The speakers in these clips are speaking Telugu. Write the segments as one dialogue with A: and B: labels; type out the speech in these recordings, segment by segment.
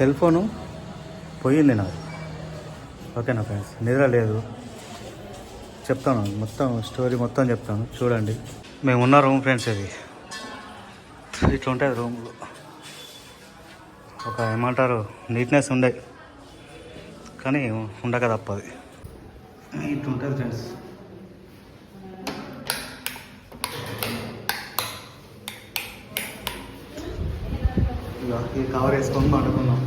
A: సెల్ ఫోను పోయింది నాది ఓకేనా ఫ్రెండ్స్? నిద్ర లేదు. చెప్తాను మొత్తం స్టోరీ మొత్తం చెప్తాను. చూడండి. మేము ఉన్న రూమ్ ఫ్రెండ్స్ ఇది. ఇట్లా ఉంటుంది రూమ్లో. ఒక ఏమంటారు? నీట్నెస్ ఉండే. కానీ ఉండక తప్పది. ఇట్లా ఉంటుంది ఫ్రెండ్స్. ఇక కవర్ వేసుకొని పండుకున్నాం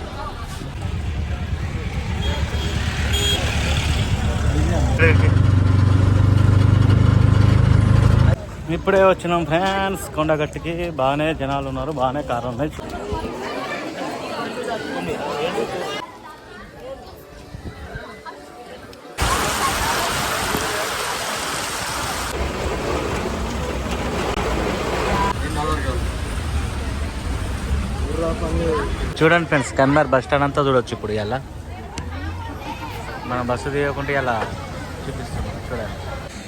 A: ఇప్పుడే వచ్చినాం ఫ్యాన్స్ కొండగట్టుకి బాగానే జనాలు ఉన్నారు బాగానే కార్లు ఉన్నాయి చూడండి ఫ్రెండ్స్ కన్నర్ బస్ స్టాండ్ అంతా చూడొచ్చు ఇప్పుడు ఇలా మనం బస్సు తీయకుండా ఇలా చూపిస్తున్నాం చూడండి.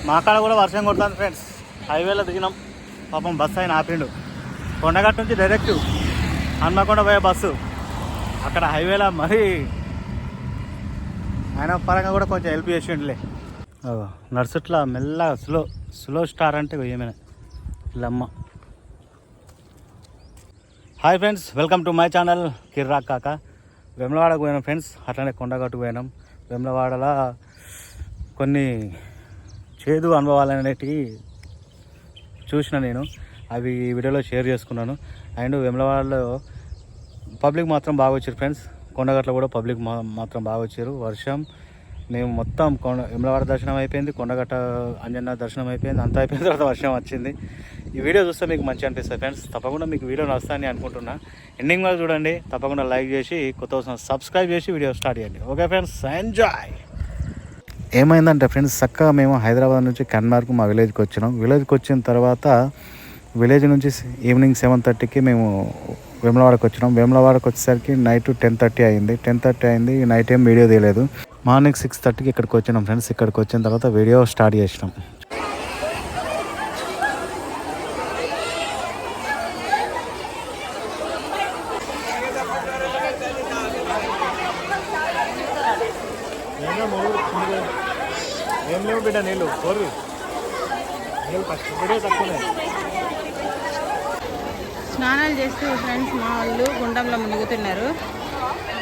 A: మా కాడ కూడా వర్షం కొడుతుంది ఫ్రెండ్స్ హైవేలో దిగినాం. పాపం బస్సు ఆయన ఆపిండు. కొండగట్టు నుంచి డైరెక్ట్ హన్మకొండ పోయే బస్సు. అక్కడ హైవేలో మరీ ఆయన పరంగా కూడా కొంచెం హెల్ప్ చేసిండులే. అగో నడుచుట్లా మెల్లగా స్లో స్లో స్టార్ అంటే ఏమైనా Yellamma hi friends welcome to my channel కిర్రాక్ కాక వెమ్లవాడకు పోయినాం ఫ్రెండ్స్ అట్లనే కొండగట్టు పోయినాం. వెమ్లవాడలో కొన్ని చేదు అనుభవాలు అనేటివి చూసిన నేను. అవి ఈ వీడియోలో షేర్ చేసుకున్నాను. అండ్ వెమ్లవాడలో పబ్లిక్ మాత్రం బాగా వచ్చారు ఫ్రెండ్స్. కొండగట్లో కూడా పబ్లిక్ మాత్రం బాగా వచ్చారు. వర్షం మేము మొత్తం కొండ వెమ్లవాడ దర్శనం అయిపోయింది. కొండగట్ట అంజన్న దర్శనం అయిపోయింది. అంతా అయిపోయిన తర్వాత వర్షం వచ్చింది. ఈ వీడియో చూస్తే మీకు మంచి అనిపిస్తుంది ఫ్రెండ్స్. తప్పకుండా మీకు వీడియో నచ్చుతాయని అనుకుంటున్నా. ఎండింగ్ వరకు చూడండి. తప్పకుండా లైక్ చేసి కొత్త సబ్స్క్రైబ్ చేసి వీడియో స్టార్ట్ చేయండి. Okay friends enjoy! ఏమైందంటే ఫ్రెండ్స్ చక్కగా మేము హైదరాబాద్ నుంచి కన్మార్కు మా విలేజ్కి వచ్చినాం. విలేజ్కి వచ్చిన తర్వాత విలేజ్ నుంచి ఈవినింగ్ సెవెన్ థర్టీకి మేము వేములవాడకి వచ్చినాం. వేములవాడకు వచ్చేసరికి నైట్ టెన్ థర్టీ అయింది. టెన్ థర్టీ అయింది. నైట్ ఏం వీడియో తీయలేదు. మార్నింగ్ సిక్స్ థర్టీకి ఇక్కడికి వచ్చినాం ఫ్రెండ్స్. ఇక్కడికి వచ్చిన తర్వాత వీడియో స్టార్ట్ చేసినాం ఏం లేవు బిడ్డ నీళ్ళు కోరి నీళ్ళు కష్టపడే తక్కువనే.
B: స్నానాలు చేస్తూ ఫ్రెండ్స్ మా వాళ్ళు గుండంలో మునుగుతున్నారు.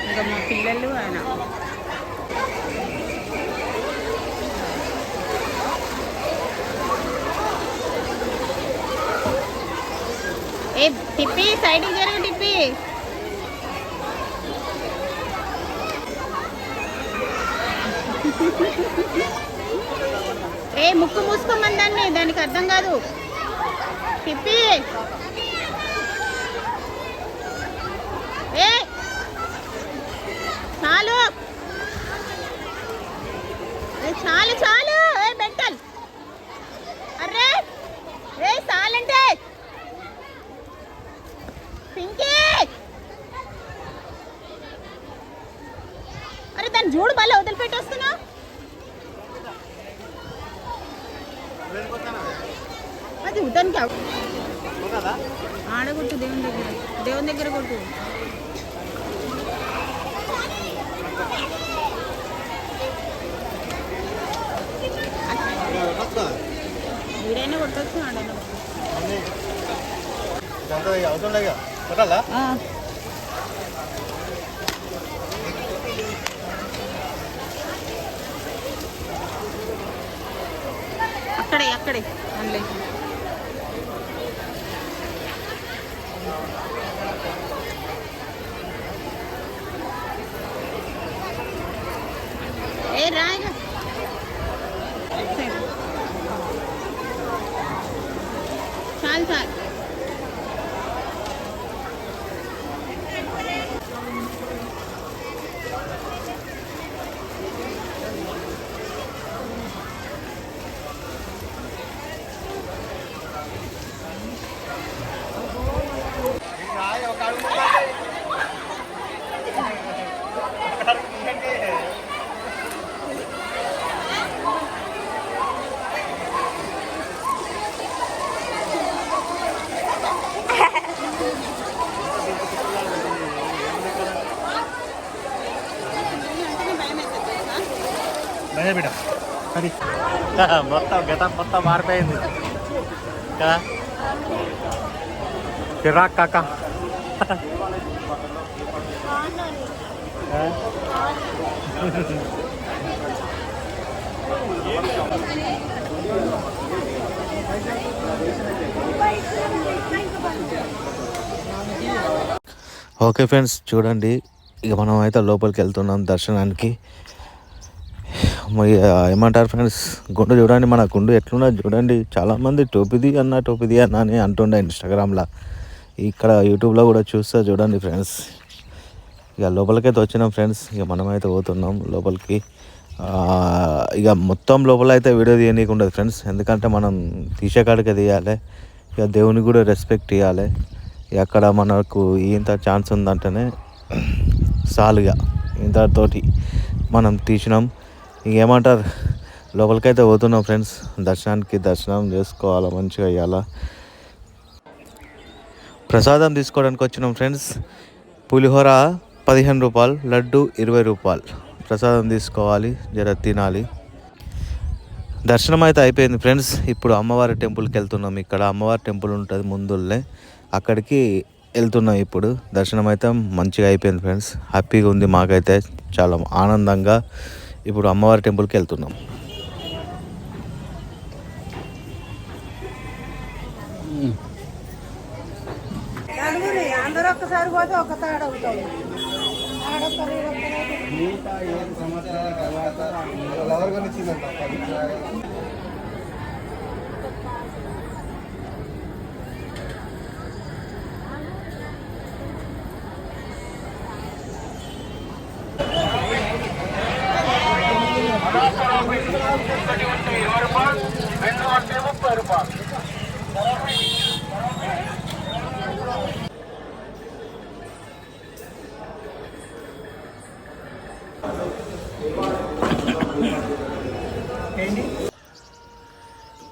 B: ఇంకా మా పిల్లలు ఆయన. ఏ టిప్పి సైడ్కి జరుగు టిప్పి. ఏ ముక్కు మూసుకోమని దాన్ని దానికి అర్థం కాదు. తిప్పి. ఏ చాలు. చాలు చాలు. ఏ బెంటల్ అర్రే రే చాలంటే పింకీ. అరే దాన్ని చూడు మళ్ళీ వదిలిపెట్టి వస్తున్నా అది దానికి ఆడ కొట్టు దేవుని దగ్గర. దేవుని దగ్గర కొట్టు. వీడైనా కొట్టచ్చు ఆడైనా
A: కొట్టాలా?
B: అక్కడే అక్కడే. అందులో ఏ రాయగా చాలు చాలు
A: అదే బిడ్డ అది. మొత్తం గత మొత్తం మారిపోయింది. కదా? కిరాక్ కాక.
C: ఓకే ఫ్రెండ్స్ చూడండి. ఇక మనం అయితే లోపలికి వెళ్తున్నాం దర్శనానికి. ఏమంటారు ఫ్రెండ్స్ గుండు చూడండి మన గుండు ఎట్లున్నది చూడండి. చాలామంది టోపిది అన్న టోపిది అన్న అని అంటుండే ఇన్స్టాగ్రామ్లో ఇక్కడ యూట్యూబ్లో కూడా చూస్తా చూడండి ఫ్రెండ్స్ ఇక లోపలికైతే వచ్చినాం ఫ్రెండ్స్ ఇక మనమైతే పోతున్నాం లోపలికి. ఇక మొత్తం లోపల అయితే వీడియో తీయనీకి ఉండదు ఫ్రెండ్స్ ఎందుకంటే మనం తీసేకాడికి తీయాలి. ఇక దేవుని కూడా రెస్పెక్ట్ ఇవ్వాలి ఇక అక్కడ మనకు ఇంత ఛాన్స్ ఉందంటేనే సాలుగా. ఇంతతోటి మనం తీసినాం. ఇంకేమంటారు? లోపలికైతే పోతున్నాం ఫ్రెండ్స్. దర్శనానికి దర్శనం చేసుకోవాలా మంచిగా అయ్యాలా? ప్రసాదం తీసుకోవడానికి వచ్చినాం ఫ్రెండ్స్. పులిహోర పదిహేను రూపాయలు లడ్డు ఇరవై రూపాయలు. ప్రసాదం తీసుకోవాలి జర తినాలి. దర్శనం అయితే అయిపోయింది ఫ్రెండ్స్. ఇప్పుడు అమ్మవారి టెంపుల్కి వెళ్తున్నాం. ఇక్కడ అమ్మవారి టెంపుల్ ఉంటుంది ముందుల్లే. అక్కడికి వెళ్తున్నాం ఇప్పుడు. దర్శనం అయితే మంచిగా అయిపోయింది ఫ్రెండ్స్. హ్యాపీగా ఉంది మాకైతే. చాలా ఆనందంగా ఇప్పుడు అమ్మవారి టెంపుల్కి వెళ్తున్నాం.
B: అందరూ ఒక్కసారి పోతే ఒక తాడు అవుతాడు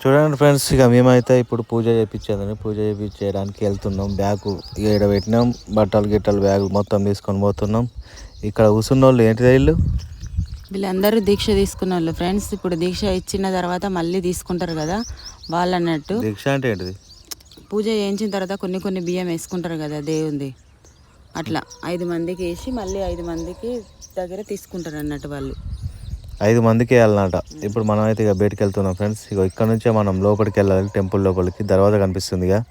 C: చూడండి ఫ్రెండ్స్ ఇక మేమైతే ఇప్పుడు పూజ చేయించేదని పూజ చేయించేయడానికి వెళ్తున్నాం. బ్యాగ్ ఇక ఇక్కడ పెట్టినాం. బట్టలు గిట్టలు బ్యాగ్ మొత్తం తీసుకొని పోతున్నాం. ఇక్కడ కూర్చున్న వాళ్ళు? ఏంటి ఇల్లు
B: వీళ్ళందరూ దీక్ష తీసుకున్న వాళ్ళు. ఫ్రెండ్స్ ఇప్పుడు దీక్ష ఇచ్చిన తర్వాత మళ్ళీ తీసుకుంటారు కదా వాళ్ళు అన్నట్టు.
C: దీక్ష అంటే ఏంటిది?
B: పూజ చేయించిన తర్వాత కొన్ని కొన్ని బియ్యం వేసుకుంటారు కదా దేవుంది. అట్లా ఐదు మందికి వేసి మళ్ళీ ఐదు మందికి దగ్గర తీసుకుంటారు అన్నట్టు వాళ్ళు.
C: ఐదు మందికి వెళ్ళాలన్నట ఇప్పుడు మనం అయితే ఇక బయటికి వెళ్తున్నాం ఫ్రెండ్స్ ఇక ఇక్కడ నుంచే మనం లోపలికి వెళ్ళాలి టెంపుల్ లోపలికి. దర్వాజా కనిపిస్తుంది ఇక.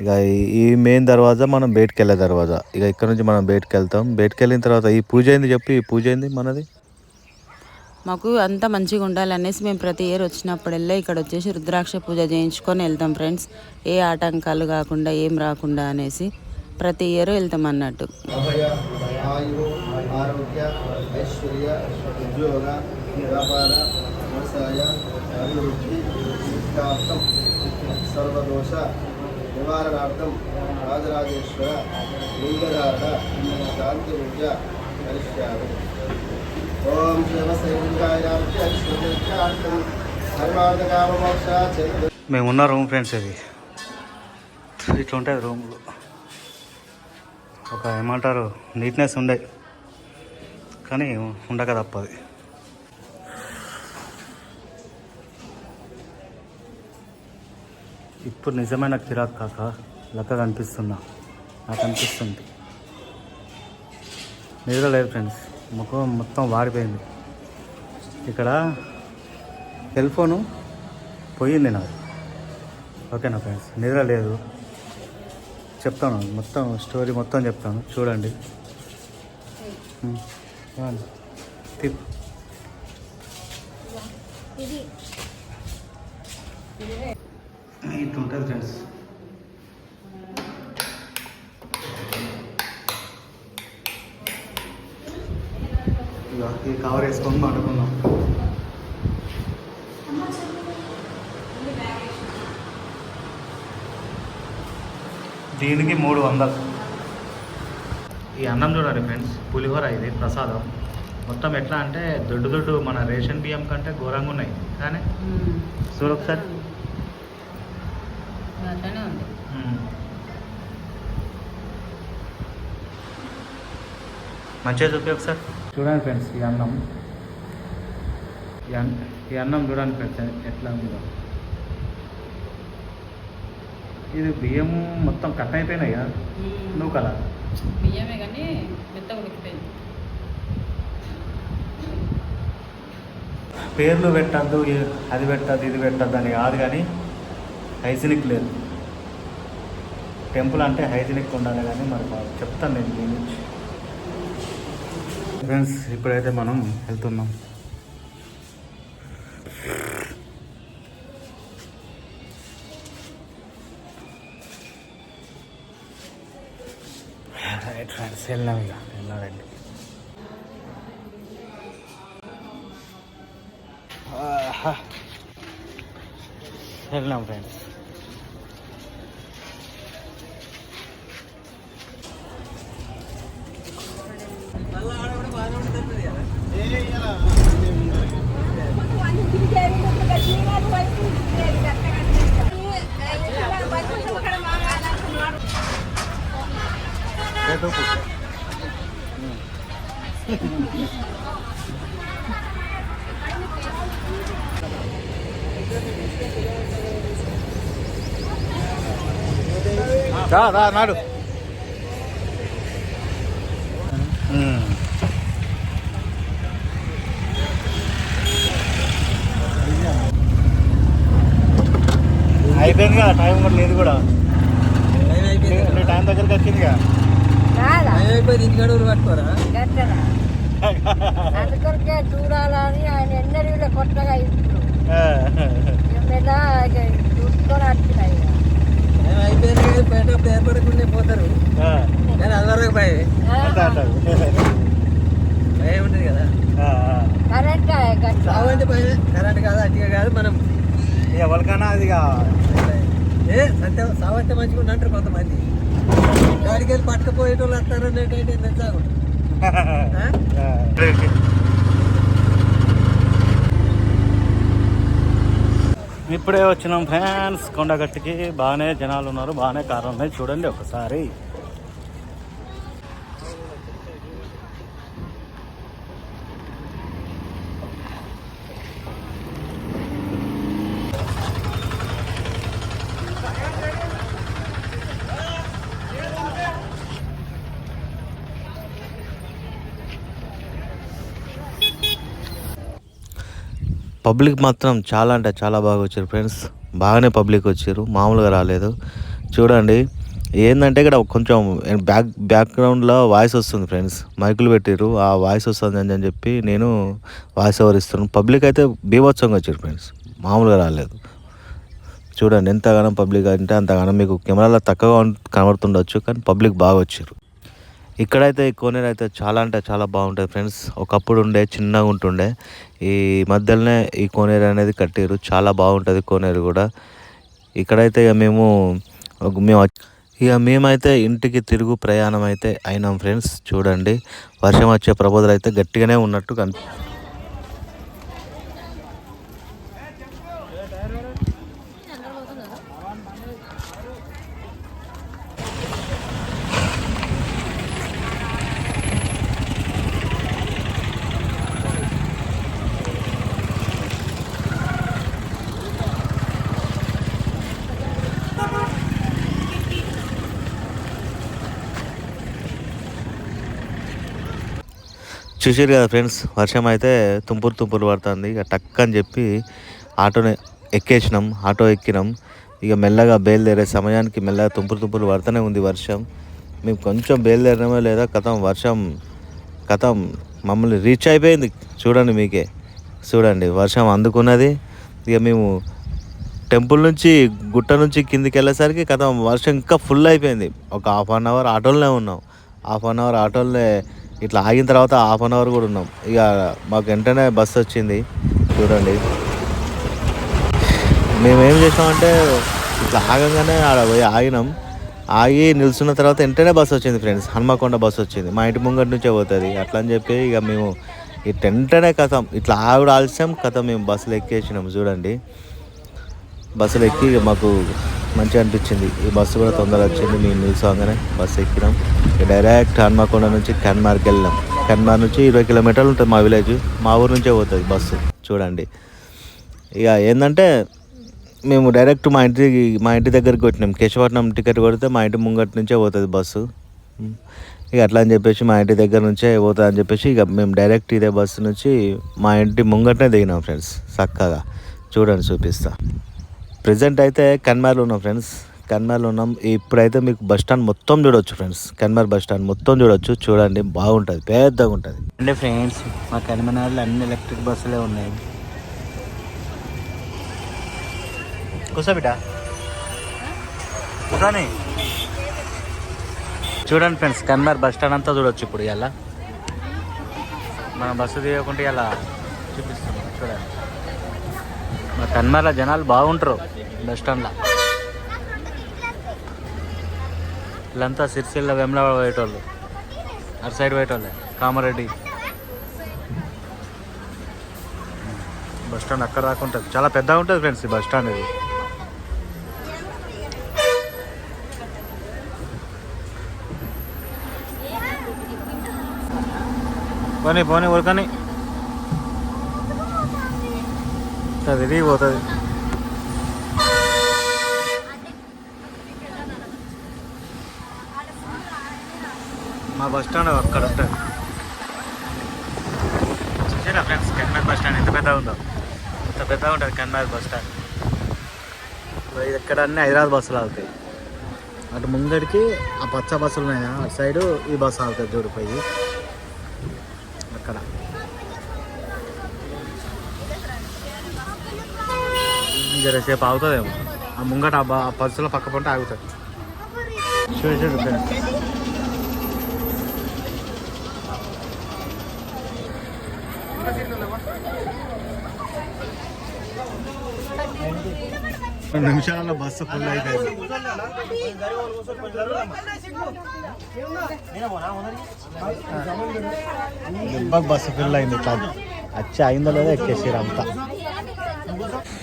C: ఇక ఈ- మెయిన్ దర్వాజా మనం బయటికి వెళ్ళే దర్వాజా. ఇక ఇక్కడ నుంచి మనం బయటికి వెళ్తాం. బయటికి వెళ్ళిన తర్వాత ఈ పూజ ఏంది చెప్పి? ఈ పూజ ఏంది మనది?
B: మాకు అంతా మంచిగా ఉండాలనేసి మేము ప్రతి ఇయర్ వచ్చినప్పుడల్లా ఇక్కడ వచ్చేసి రుద్రాక్ష పూజ చేయించుకొని వెళ్తాం ఫ్రెండ్స్. ఏ ఆటంకాలు కాకుండా ఏం రాకుండా అనేసి ప్రతి ఇయర్ వెళ్తాం అన్నట్టు.
D: సర్వదోష నివారణార్థం రాజరాజేశ్వర లింగరాజ శాంతి పూజ కరిష్యామి ఓం
A: మేము ఉన్న రూమ్ ఫ్రెండ్స్ ఇది. ఇట్లా ఉంటాయి రూమ్లు ఒక ఏమంటారు నీట్నెస్ ఉండే. కానీ ఉండక తప్పది. ఇప్పుడు నిజమైన కిరాక్ కాక లెక్క కనిపిస్తున్నా. నాకు అనిపిస్తుంది. నిద్ర లేదు ఫ్రెండ్స్ ముఖం మొత్తం వాడిపోయింది. ఇక్కడ సెల్ ఫోను పోయింది నాకు. ఓకేనా ఫ్రెండ్స్? నిద్ర లేదు. చెప్తాను మొత్తం స్టోరీ మొత్తం చెప్తాను. చూడండి. ఉమ్, ఇవ్వండి. తిప్. ఇట్లా ఉంటుంది ఫ్రెండ్స్ ఇక కవర్ వేసుకొని పడుకున్నాం దీనికి మూడు వందలు. ఈ అన్నం చూడండి ఫ్రెండ్స్ పులిహోర ఇది ప్రసాదం. మొత్తం ఎట్లా అంటే దొడ్డు దొడ్డు మన రేషన్ బియ్యం కంటే ఘోరంగా ఉన్నాయి. కానీ చూడు ఒకసారి
B: అట్లనే ఉంది
A: మ్మ్. మంచిగా చూపి ఒకసారి చూడండి ఫ్రెండ్స్ ఈ అన్నం. ఈ అన్ ఈ అన్నం చూడండి ఫ్రెండ్స్ ఎట్లా ఉందో. ఇది బియ్యం మొత్తం కట్ అయిపోయినాయి? కదా నువ్వు కదా
B: బియ్యమే కానీ ఉడికిపోయింది.
A: పేర్లు పెట్టద్దు అది పెట్టద్దు ఇది పెట్టద్దు అని కాదు కానీ హైజీనిక్ లేదు. టెంపుల్ అంటే హైజీనిక్ ఉండాలి కానీ మరి చెప్తాను నేను దీని నుంచి ఫ్రెండ్స్ ఇప్పుడైతే మనం వెళ్తున్నాం. రైట్ ఫ్రెండ్స్ వెళ్ళాం ఇక వెళ్ళారండి వెళ్ళాం ఫ్రెండ్స్ రా నాడు. అయిపోయింది కదా టైం కూడా లేదు కూడా. టైం దగ్గరికి వచ్చింది కదా
E: ఇంటికాడ ఊరు పట్టుకోరా
F: అందుకొరకే చూడాలని ఆయన ఎన్నడూ కొత్తగా ఇస్తారు ఏమైనా చూసుకొని వచ్చినాయి
E: అయిపోయింది కదా పోయేటప్పుడు ఏర్పడకుండా పోతారు. కానీ అది వరకు భయం భయం ఉంటుంది కదా.
F: కరెంట్
E: అంటే భయం కరెంట్ కాదు అట్టిగా కాదు. మనం
A: ఎవరికైనా అది
E: ఏ సత్యం సావు అంటే మంచిగా ఉండి అంటారు కొంతమంది. గాడికి వెళ్ళి పట్టుకపోయేటోళ్ళు వస్తారు అనేటువంటి నేను
A: ఇప్పుడే వచ్చినాం ఫ్యాన్స్ కొండగట్టుకి. బాగానే జనాలు ఉన్నారు బాగానే కార్లు ఉన్నాయి. చూడండి ఒకసారి.
C: పబ్లిక్ మాత్రం చాలా అంటే చాలా బాగా వచ్చారు ఫ్రెండ్స్. బాగానే పబ్లిక్ వచ్చారు. మామూలుగా రాలేదు. చూడండి. ఏంటంటే ఇక్కడ కొంచెం బ్యాక్ బ్యాక్గ్రౌండ్లో వాయిస్ వస్తుంది ఫ్రెండ్స్. మైకులు పెట్టారు ఆ వాయిస్ వస్తుంది అని చెప్పి నేను వాయిస్ ఓవర్ ఇస్తున్నాను. పబ్లిక్ అయితే బీభత్సంగా వచ్చారు ఫ్రెండ్స్. మామూలుగా రాలేదు. చూడండి. ఎంతగానో పబ్లిక్ అంటే అంతగానో మీకు కెమెరాలో తక్కువగా కనబడుతుండొచ్చు. కానీ పబ్లిక్ బాగా వచ్చారు. ఇక్కడైతే ఈ కోనేరు అయితే చాలా అంటే చాలా బాగుంటుంది ఫ్రెండ్స్. ఒకప్పుడు ఉండే చిన్నగా ఉంటుండే. ఈ మధ్యలోనే ఈ కోనేరు అనేది కట్టారు చాలా బాగుంటుంది కోనేరు కూడా. ఇక్కడైతే ఇక మేము మేము ఇక మేమైతే ఇంటికి తిరుగు ప్రయాణం అయితే అయినాం ఫ్రెండ్స్. చూడండి. వర్షం వచ్చే ప్రబోధలు అయితే గట్టిగానే ఉన్నట్టు కనిపి చూసారు కదా ఫ్రెండ్స్ వర్షం అయితే తుంపురు తుంపురు పడుతుంది. ఇక టక్ అని చెప్పి ఆటోని ఎక్కేసినాం ఆటో ఎక్కినాం. ఇక మెల్లగా బయలుదేరే సమయానికి మెల్లగా తుంపురు తుంపురు పడుతూనే ఉంది వర్షం. మేము కొంచెం బయలుదేరినామో లేదా కథం వర్షం కథం మమ్మల్ని రీచ్ అయిపోయింది. చూడండి మీకే. చూడండి వర్షం అందుకున్నది. ఇక మేము టెంపుల్ నుంచి గుట్ట నుంచి కిందికి వెళ్ళేసరికి కథ వర్షం ఇంకా ఫుల్ అయిపోయింది. ఒక హాఫ్ అన్ అవర్ ఆటోలోనే ఉన్నాం. హాఫ్ అన్ అవర్ ఆటోలోనే ఇట్లా ఆగిన తర్వాత హాఫ్ అన్ అవర్ కూడా ఉన్నాం. ఇక మాకు వెంటనే బస్సు వచ్చింది. చూడండి. మేము ఏం చేసామంటే ఇట్లా ఆగంగానే ఆడ పోయి ఆగినాం. ఆగి నిల్చున్న తర్వాత వెంటనే బస్సు వచ్చింది ఫ్రెండ్స్. హనుమకొండ బస్సు వచ్చింది. మా ఇంటి ముంగటి నుంచే పోతుంది. అట్లా అని చెప్పి ఇక మేము ఇట్ వెంటనే కథం ఇట్లా ఆవిడ ఆలస్యం కథ మేము బస్సులు ఎక్కేసినాం. చూడండి. బస్సులు ఎక్కి ఇక మాకు మంచిగా అనిపించింది. ఈ బస్సు కూడా తొందరగా వచ్చింది. మేము నిల్చోగానే బస్సు ఎక్కినాం. ఇక డైరెక్ట్ హన్మకొండ నుంచి కన్మార్కి వెళ్ళాం. కన్మార్ నుంచి ఇరవై కిలోమీటర్లు ఉంటుంది మా విలేజ్ మా ఊరు నుంచే పోతుంది బస్సు. చూడండి. ఇక ఏంటంటే మేము డైరెక్ట్ మా ఇంటి మా ఇంటి దగ్గరికి వచ్చినాం కేశవపట్నం టికెట్ కొడితే మా ఇంటి ముంగటి నుంచే పోతుంది బస్సు. ఇక అట్లా అని చెప్పేసి మా ఇంటి దగ్గర నుంచే పోతుంది అని చెప్పేసి ఇక మేము డైరెక్ట్ ఇదే బస్సు నుంచి మా ఇంటి ముంగటనే దిగినాం ఫ్రెండ్స్ చక్కగా. చూడండి చూపిస్తాను ప్రజెంట్ అయితే కన్మార్లో ఉన్నాం ఫ్రెండ్స్. కన్మార్లో ఉన్నాం. ఇప్పుడైతే మీకు బస్ స్టాండ్ మొత్తం చూడొచ్చు ఫ్రెండ్స్. కన్మార్ బస్ స్టాండ్ మొత్తం చూడొచ్చు. చూడండి బాగుంటుంది పెద్దగా ఉంటుంది.
A: అంటే ఫ్రెండ్స్ మా కన్మనార్లో అన్ని ఎలక్ట్రిక్ బస్సులే ఉన్నాయి. కూర్చో చూడండి ఫ్రెండ్స్ కన్మార్ బస్ స్టాండ్ అంతా చూడొచ్చు ఇప్పుడు ఇలా మన బస్సు తీయకుంటే ఇలా చూపిస్తున్నాం చూడండి. మా కన్మార్లో జనాలు బాగుంటారు బస్ స్టాండ్లో. వీళ్ళంతా సిరిసిల్ల వెమ్లవాడ పోయేటోళ్ళు. అటు సైడ్ పోయేటోళ్ళే కామారెడ్డి. బస్ స్టాండ్ అక్కడ దాకా ఉంటుంది. చాలా పెద్దగా ఉంటుంది ఫ్రెండ్స్ ఈ బస్ స్టాండ్ ఇది. పోనీ పోనీ ఊరుకని తిరిగి పోతుంది. మా బస్ స్టాండ్ అక్కడ ఉంటుంది. చూసారా ఫ్రెండ్స్ కన్మార్ బస్ స్టాండ్ ఎంత పెద్దగా ఉందో. ఎంత పెద్దగా ఉంటుంది కన్మార్ బస్ స్టాండ్. ఇది ఎక్కడ అన్నీ హైదరాబాద్ బస్సులు ఆగుతాయి. అటు ముంగడికి ఆ పచ్చ బస్సులు ఉన్నాయి అటు సైడు ఈ బస్సు ఆగుతుంది చూడిపోయి అక్కడ జరసేపు ఆగుతుందేమో. ఆ ముంగట ఆ బ- పక్క పంట ఆగుతుంది. చూడు చూడు రెండు నిమిషాలలో బస్సు ఫుల్ అయిపోయింది. దెబ్బకు బస్సు ఫుల్ అయింది కాదు వచ్చి అయిందో లేదో ఎక్కేసారు అంతా.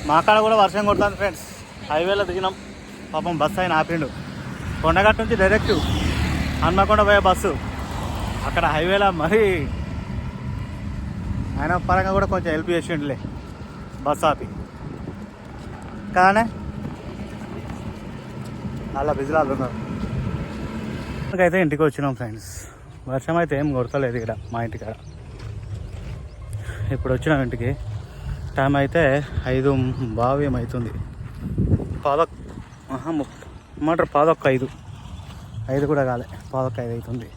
A: మా కాడ కూడా వర్షం కొడుతుంది ఫ్రెండ్స్ హైవేలో దిగినాం. పాపం బస్సు ఆయన ఆపిండు. కొండగట్టు నుంచి డైరెక్ట్ హన్మకొండ పోయే బస్సు. అక్కడ హైవేలో మరీ ఆయన పరంగా కూడా కొంచెం హెల్ప్ చేసిండులే. బస్ ఆపి. కానీ అలా బిజిలాలు ఉన్నారు. అయితే ఇంటికి వచ్చినాం ఫ్రెండ్స్ వర్షం అయితే ఏం కొడతలేదు ఇక్కడ మా ఇంటికాడ. ఇప్పుడు వచ్చినాం ఇంటికి. టైం అయితే ఐదు బావి ఏమవుతుంది పాదొక్ ఆహా, పాదొక్క ఐదు. ఐదు కూడా కాలే పాదొక్క ఐదు అవుతుంది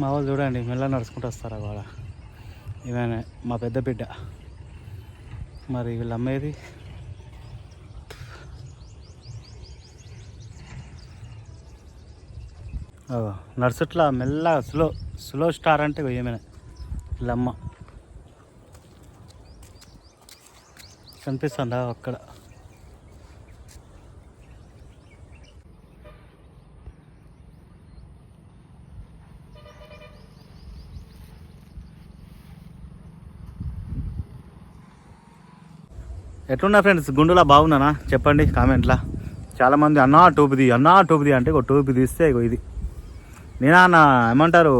A: మా వాళ్ళు చూడండి మెల్ల నడుచుకుంటూ వస్తారు వాళ్ళ ఇవన్నీ మా పెద్ద బిడ్డ. మరి వీళ్ళు అమ్మేది? నడుచుట్లా మెల్లగా స్లో స్లో స్టార్ అంటే ఏమైనా వీళ్ళమ్మ. కనిపిస్తుందా అక్కడ? ఎట్లున్నా ఫ్రెండ్స్ గుండులా బాగున్నానా? చెప్పండి కామెంట్లా. చాలామంది అన్నా టోపుది అన్నా టోపుది అంటే ఒక టోపి తీస్తే ఇది. నేనా అన్న ఏమంటారు?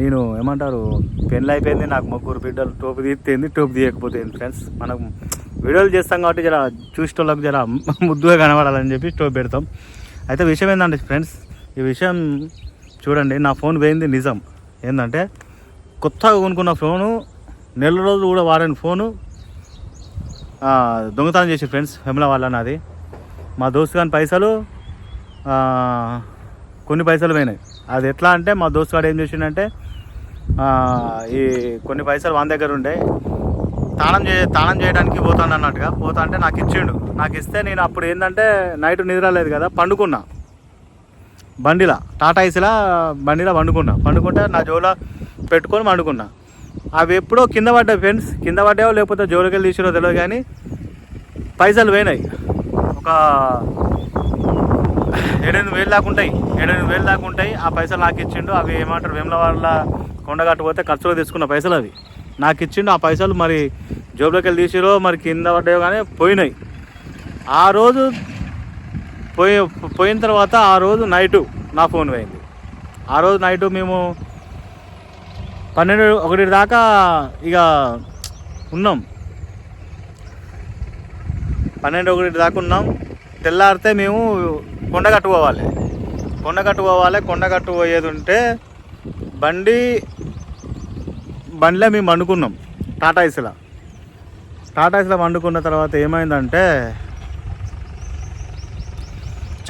A: నేను ఏమంటారు పెళ్ళి అయిపోయింది నాకు ముగ్గురు బిడ్డలు టోపు తీస్తేంది టోపు తీయకపోతే ఫ్రెండ్స్ మనం వీడియోలు చేస్తాం కాబట్టి జర చూసేటోళ్ళకి జర ముద్దుగా కనబడాలని చెప్పి టోపు పెడతాం. అయితే విషయం ఏంటంటే ఫ్రెండ్స్ ఈ విషయం చూడండి నా ఫోన్ పోయింది నిజం. ఏంటంటే కొత్తగా కొనుక్కున్న ఫోను నెల రోజులు కూడా వాడని ఫోను దొంగతనం చేసి ఫ్రెండ్స్ వెమల వాళ్ళ నాది. మా దోస్తు కాని పైసలు కొన్ని పైసలు పోయినాయి. అది ఎట్లా అంటే మా దోస్తు గారు ఏం చేసిండంటే ఈ కొన్ని పైసలు వాళ్ళ దగ్గర ఉండే. తాళం చే తాళం చేయడానికి పోతాను అన్నట్టుగా. పోతా అంటే నాకు ఇచ్చిండు. నాకు ఇస్తే నేను అప్పుడు ఏంటంటే నైట్ నిద్ర లేదు కదా పండుకున్నా. బండిలా టాటా ఐసిలా బండిలా పండుకున్నా. పండుకుంటే నా జోలో పెట్టుకొని పండుకున్నా. అవి ఎప్పుడో కింద పడ్డాయి ఫ్రెండ్స్. కింద పడ్డాయో లేకపోతే జోలికి వెళ్ళి తీసిరో తెలియదు కానీ పైసలు పోయినాయి. ఒక ఏడెనిమిది వేలు దాకా ఉంటాయి. ఏడెనిమిది వేలు దాకా ఉంటాయి. ఆ పైసలు నాకు ఇచ్చిండు. అవి ఏమంటారు వేముల వాళ్ళ కొండగట్టు పోతే ఖర్చులో తీసుకున్న పైసలు అవి. నాకు ఇచ్చిండు ఆ పైసలు మరి జోబులోకి వెళ్ళి తీసిరో మరి కింద పడ్డాయో కానీ పోయినాయి. ఆ రోజు పోయి పోయిన తర్వాత ఆ రోజు నైటు నా ఫోన్ పోయింది. ఆ రోజు నైటు మేము పన్నెండు ఒకటి దాకా ఇక ఉన్నాం. పన్నెండు ఒకటి దాకా ఉన్నాం. తెల్లారితే మేము కొండగట్టు కొండ కొండగట్టు కొండ కొండగట్టు పోయేది ఉంటే బండి బండిలో మేము వండుకున్నాం. టాటా ఐస్లో. టాటా ఐస్లో వండుకున్న తర్వాత ఏమైందంటే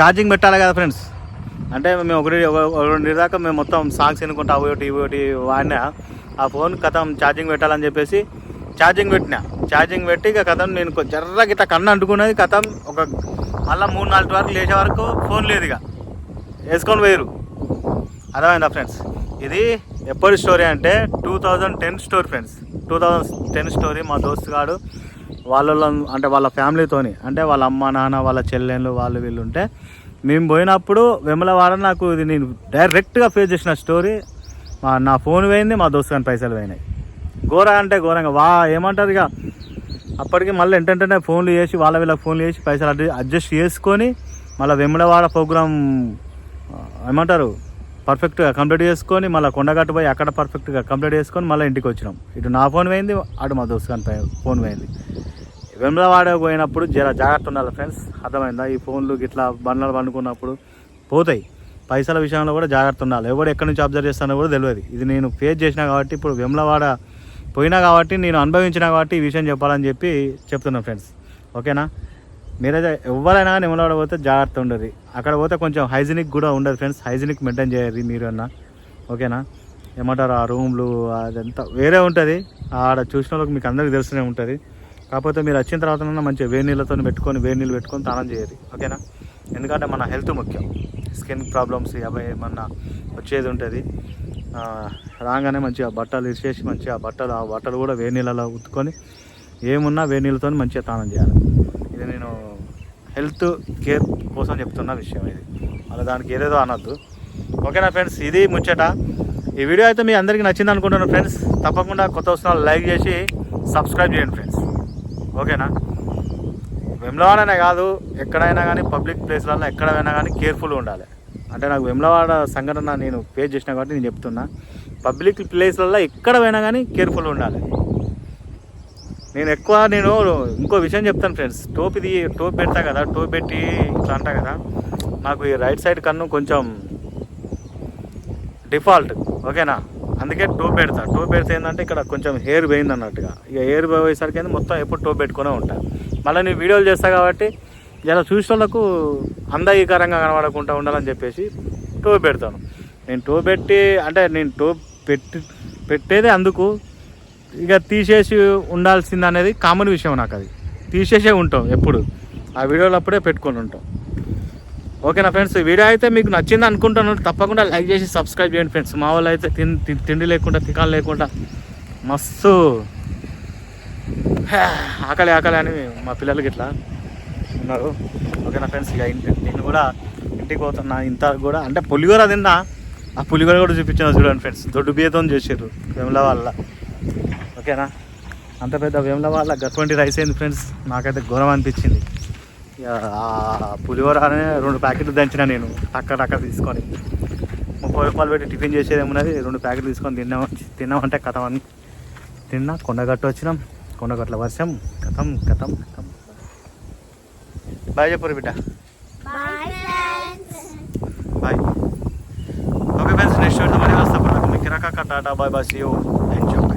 A: ఛార్జింగ్ పెట్టాలి కదా ఫ్రెండ్స్. అంటే మేము ఒకటి ఒక- రెండు దాకా మేము మొత్తం సాంగ్స్ వినుకుంటా అవి ఒకటి ఇవి ఒకటి వాడినా. ఆ ఫోన్ కథం ఛార్జింగ్ పెట్టాలని చెప్పేసి ఛార్జింగ్ పెట్టినా. ఛార్జింగ్ పెట్టి ఇక కథం నేను కొ- ఇట్లా గిట్ట కన్ను అంటుకున్నది. కథం ఒక మళ్ళీ మూడు నాలుగు వరకు లేచే వరకు ఫోన్ లేదు ఇక. వేసుకొని పోయారు అర్థమైందా ఫ్రెండ్స్? ఇది ఎప్పటి స్టోరీ అంటే two thousand ten story friends. Two thousand ten story మా దోస్తు గాడు వాళ్ళ అంటే వాళ్ళ ఫ్యామిలీతోని అంటే వాళ్ళ అమ్మ నాన్న వాళ్ళ చెల్లెళ్ళు వాళ్ళు వీళ్ళు ఉంటే మేము పోయినప్పుడు వెమలవాడ నాకు ఇది నేను డైరెక్ట్గా ఫేస్ చేసిన స్టోరీ మా నా ఫోన్ పోయింది మా దోస్తు కానీ పైసలు పోయినాయి. ఘోర అంటే ఘోరంగా వా ఏమంటారు ఇక? అప్పటికి మళ్ళీ ఏంటంటే ఫోన్లు చేసి వాళ్ళ వీళ్ళకి ఫోన్లు చేసి పైసలు అడ్జస్ట్ చేసుకొని మళ్ళీ వెమ్మడవాడ ప్రోగ్రాం ఏమంటారు? పర్ఫెక్ట్గా కంప్లీట్ చేసుకొని మళ్ళీ కొండగట్టు పోయి అక్కడ పర్ఫెక్ట్గా కంప్లీట్ చేసుకొని మళ్ళీ ఇంటికి వచ్చినాం. ఇటు నా ఫోన్ పోయింది అటు మా దోస్తు కానీ ఫోన్ పోయింది. వెమ్లవాడ పోయినప్పుడు జర జాగ్రత్త ఉండాలి ఫ్రెండ్స్ అర్థమైందా? ఈ ఫోన్లు ఇట్లా బండ్లు పండుకున్నప్పుడు పోతాయి. పైసల విషయంలో కూడా జాగ్రత్త ఉండాలి. ఎవడు ఎక్కడి నుంచి అబ్జర్వ్ చేస్తానో కూడా తెలియదు. ఇది నేను ఫేస్ చేసిన కాబట్టి ఇప్పుడు వెమ్లవాడ పోయినా కాబట్టి నేను అనుభవించిన కాబట్టి ఈ విషయం చెప్పాలని చెప్పి చెప్తున్నాను ఫ్రెండ్స్ ఓకేనా మీరైతే ఎవరైనా కానీ పోతే జాగ్రత్త ఉండదు అక్కడ పోతే కొంచెం హైజీనిక్ కూడా ఉండదు ఫ్రెండ్స్ హైజీనిక్ మెయింటైన్ చేయాలి మీరు అన్న. ఓకేనా? ఏమంటారు? ఆ రూమ్లు అదంతా వేరే ఉంటుంది. ఆడ చూసిన వాళ్ళకి మీకు అందరికీ తెలుసునే ఉంటుంది. కాకపోతే మీరు వచ్చిన తర్వాత మంచిగా వేడి నీళ్ళతో పెట్టుకొని వేడి నీళ్ళు పెట్టుకొని తానం చేయాలి. ఓకేనా? ఎందుకంటే మన హెల్త్ ముఖ్యం. స్కిన్ ప్రాబ్లమ్స్ అవి ఏమన్నా వచ్చేది ఉంటుంది. రాగానే మంచిగా బట్టలు ఇరిచేసి మంచిగా బట్టలు ఆ బట్టలు కూడా వేడి నీళ్ళలో ఉత్తుకొని ఏమున్నా వేడి నీళ్ళతో మంచిగా తానం చేయాలి. ఇది నేను హెల్త్ కేర్ కోసం చెప్తున్న విషయం ఇది. మళ్ళీ దానికి ఏదేదో అనొద్దు. ఓకేనా ఫ్రెండ్స్? ఇది ముచ్చట. ఈ వీడియో అయితే మీ అందరికీ నచ్చింది అనుకుంటున్నాను ఫ్రెండ్స్. తప్పకుండా కొత్త వస్తున్న లైక్ చేసి సబ్స్క్రైబ్ చేయండి ఫ్రెండ్స్. ఓకేనా? వెమ్లవాడనే కాదు ఎక్కడైనా కానీ పబ్లిక్ ప్లేస్లలో ఎక్కడైనా కానీ కేర్ఫుల్ ఉండాలి. అంటే నాకు వెమ్లవాడ సంఘటన నేను పేజ్ చేసిన కాబట్టి నేను చెప్తున్నా. పబ్లిక్ ప్లేస్లలో ఎక్కడ పోయినా కానీ కేర్ఫుల్ ఉండాలి. నేను ఎక్కువ నేను ఇంకో విషయం చెప్తాను ఫ్రెండ్స్ టోప్ ఇది టోప్ పెడతా కదా టోప్ పెట్టి ఇట్లా అంటా కదా. నాకు ఈ రైట్ సైడ్ కన్ను కొంచెం డిఫాల్ట్ ఓకేనా అందుకే టోప్ పెడతా. టోప్ పెడితే ఏంటంటే ఇక్కడ కొంచెం హెయిర్ పోయింది అన్నట్టుగా. ఇక హెయిర్ పోయేసరికి మొత్తం ఎప్పుడు టోప్ పెట్టుకునే ఉంటా. మళ్ళీ నేను వీడియోలు చేస్తా కాబట్టి ఇలా చూసిన అందగీకరంగా కనబడకుండా ఉండాలని చెప్పేసి టోప్ పెడతాను. నేను టోప్ పెట్టి అంటే నేను టోప్ పెట్టి పెట్టేదే అందుకు. ఇక తీసేసి ఉండాల్సింది అనేది కామన్ విషయం నాకు అది తీసేసే ఉంటాం ఎప్పుడు. ఆ వీడియోలు అప్పుడే పెట్టుకొని ఉంటాం. ఓకేనా ఫ్రెండ్స్? ఈ వీడియో అయితే మీకు నచ్చింది అనుకుంటాను తప్పకుండా లైక్ చేసి సబ్స్క్రైబ్ చేయండి ఫ్రెండ్స్. మా వాళ్ళు అయితే తిండి తిండి లేకుండా తికాలు లేకుండా మస్తు ఆకలి ఆకలి అని మా పిల్లలకి ఇట్లా ఉన్నారు. ఓకేనా ఫ్రెండ్స్? ఇక ఇంటి నేను కూడా ఇంటికి పోతున్నా. ఇంత కూడా అంటే పులిగోర తిన్నా. ఆ పులిగోర కూడా చూపించిన చూడండి ఫ్రెండ్స్. దొడ్డు బియ్యతో చేసారు వెమ్ల వాళ్ళ ఓకేనా? అంత పెద్ద వెమ్ల వాళ్ళ గటువంటి రైస్ అయింది ఫ్రెండ్స్ నాకైతే ఘోరం అనిపించింది. పులిహోర అనే రెండు ప్యాకెట్లు దంచిన నేను టక్క టక్క తీసుకొని. ముప్పై రూపాయలు పెట్టి టిఫిన్ చేసేది ఏమున్నది? రెండు ప్యాకెట్లు తీసుకొని తిన్నాం తిన్నామంటే కథం అని తిన్నా కొండగట్టు వచ్చినాం. కొండగట్ల వర్షం. కథం కథం కథం. బాయ్ చెప్పరు బిడ్డ. Bye okay friends next video మళ్ళీ వస్తా మీకు tata bye bye see you enjoy